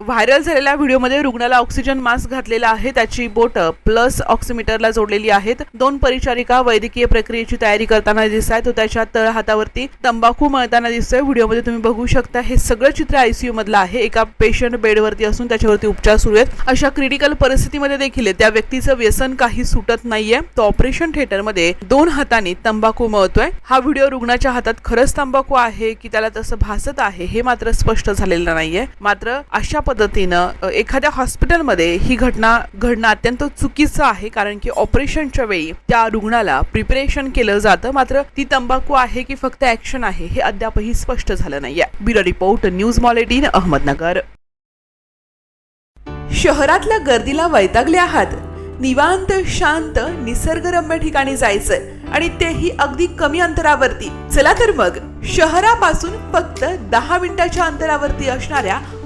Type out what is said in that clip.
Viral झालेल्या व्हिडिओमध्ये रुग्णाला ऑक्सिजन मास्क घातलेला आहे. त्याची बोट प्लस ऑक्सिमीटरला जोडलेली आहेत. दोन परिचारिका वैद्यकीय प्रक्रियेची तयारी करताना दिसत आहेत. तो त्याच्या तळ हातावरती तंबाखू मळताना दिसतोय. व्हिडिओमध्ये तुम्ही बघू शकता हे सगळं चित्र आयसीयू मधलं आहे. एका पेशंट बेडवरती असून त्याच्यावरती उपचार सुरू आहेत. अशा क्रिटिकल परिस्थितीमध्ये देखील त्या व्यक्तीचं व्यसन काही सुटत नाहीये. तो ऑपरेशन थिएटरमध्ये दोन हाताने तंबाखू मळतोय. हा व्हिडिओ रुग्णाच्या हातात खरंच तंबाखू आहे की त्याला तसं भासत आहे हे मात्र स्पष्ट झालेलं नाहीये. मात्र अशा पद्धतीनं एखाद्या हॉस्पिटलमध्ये ही घटना घडणं अत्यंत चुकीचं आहे कारण की ऑपरेशनच्या वेळी त्या रुग्णाला प्रिपरेशन केलं जातं. मात्र ती तंबाखू आहे की फक्त ऍक्शन आहे हे अद्यापही स्पष्ट झालं नाहीये. ब्युरो रिपोर्ट न्यूज मॉलेटीन अहमदनगर. शहरातल्या गर्दीला वैतागले आहात. निवांत शांत निसर्गरम्य ठिकाणी जायचंय आणि तेही अगदी कमी अंतरावरती. चला तर मग शहरापासून फक्त दहा मिनिटाच्या अंतरावरती असणाऱ्या